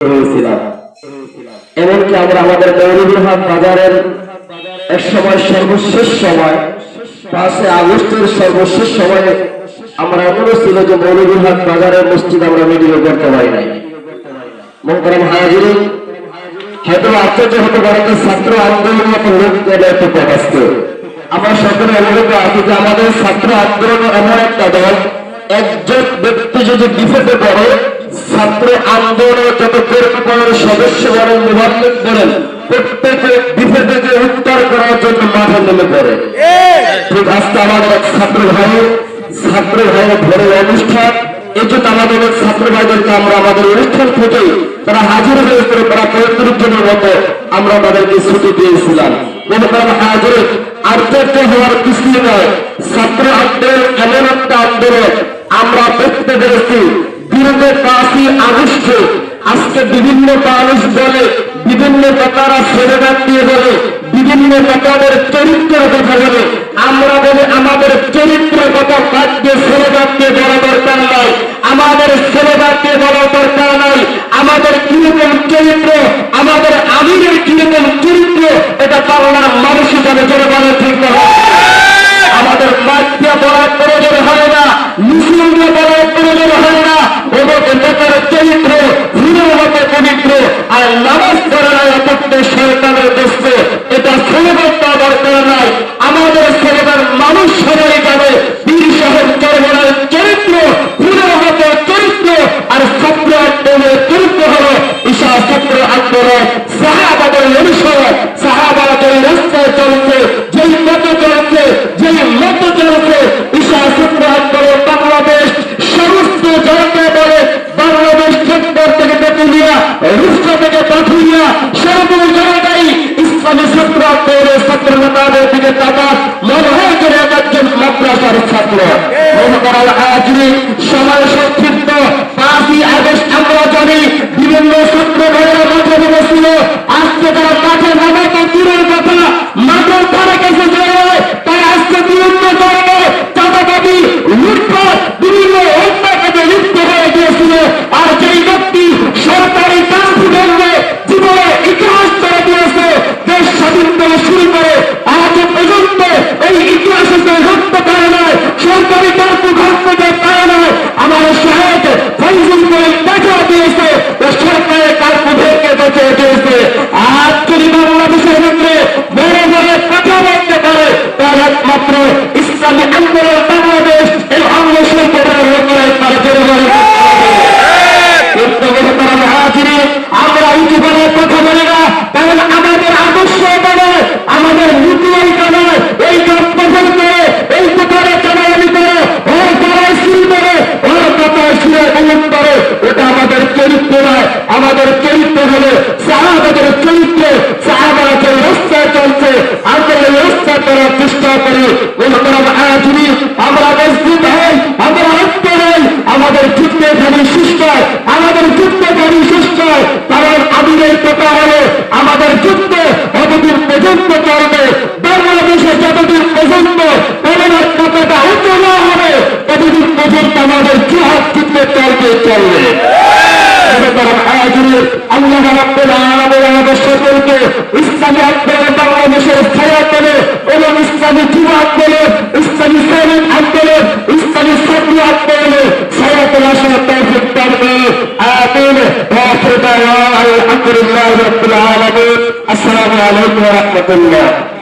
হয়েছিলাম এমনকি আমরা আমাদের মৌলভীরহাট বাজারের এক সময় সর্বশেষ সময় পাঁচে আগস্টের সর্বশেষ সময়ে আমরা এমনও ছিল যে মৌলভীরহাট বাজারের মসজিদ আমরা মিডিল করতে পারি নাই। হতে পারে যে ছাত্র আমরা সকলে অবগত যে আমাদের ছাত্র আন্দোলন এমন একটা দল, একজন ব্যক্তি যদি বিপদে পড়ে ছাত্র আন্দোলনের যত কর্মীকরণের সদস্য বলেন মুভাল্লিক বলেন, প্রত্যেকে বিপদকে উত্তর করার জন্য মাঠে নেমে পড়ে। আমাদের এক ছাত্র ভাই, ছাত্র ভাইয়ের ঘরের অনুষ্ঠান। এই জন্য আমাদের ছাত্র ভাইদেরকে আমরা আমাদের অনুষ্ঠান তারা হাজির তারা আমরা তাদেরকে ছুটি দিয়েছিলাম। মনে করেন হাজির হওয়ার কিছুই নয়, ছাত্র আন্দোলন এমন একটা আন্দোলন, আমরা দেখতে পেরেছি আজকে বিভিন্ন মানুষ বলে বিভিন্ন নেতারা ছেড়ে দিয়ে বলে বিভিন্ন নেতাদের চরিত্রের কথা বলে, আমরা বলি আমাদের চরিত্রের কথা বাদ দিয়ে ছেড়ে দিয়ে বলা দরকার নয় আমাদের ছেড়ে দিয়ে বলা দরকার নয় আমাদের কীরকম চরিত্র, আমাদের আমিরের কীরকম চরিত্র, এটা বাংলার মানুষ হিসাবে বলে ঠিক আমাদের মাধ্যমে বলার না অপত্য সরকারের সময় সংক্ষিপ্ত পাঁচই আগস্ট আমরা জানি বিভিন্ন ছাত্র আমাদের চরিত্র হলো সাহাবাদের চরিত্র। সাহাবারা যে রাস্তায় চলছে। আমরা এই রাস্তায় করার চেষ্টা করি। আমরা মজবুত হই, আমরা ঐক্য হই। আমাদের যুদ্ধে খালি সুস্থ আমাদের যুদ্ধ খালি সুস্থ কারণ আমিরের কথা হলো আমাদের যুদ্ধ যতদিন পর্যন্ত চলবে। বাংলাদেশে যতদিন পর্যন্ত করোনার কথাটা উচ্চ না হবে, ততদিন পর্যন্ত আমাদের জুহাদ যুদ্ধ চলবে চলবে। আল্লাহ রাব্বুল আলামিন আমাদের সকলকে ইসলামী আন্দোলন বাংলাদেশের ছায়া তোলে এবং ইসলামী যুব আন্দোলন, ইসলামী শ্রমিক আন্দোলন, ইসলামী ছাত্র আন্দোলনে আসসালামু আলাইকুম ওয়া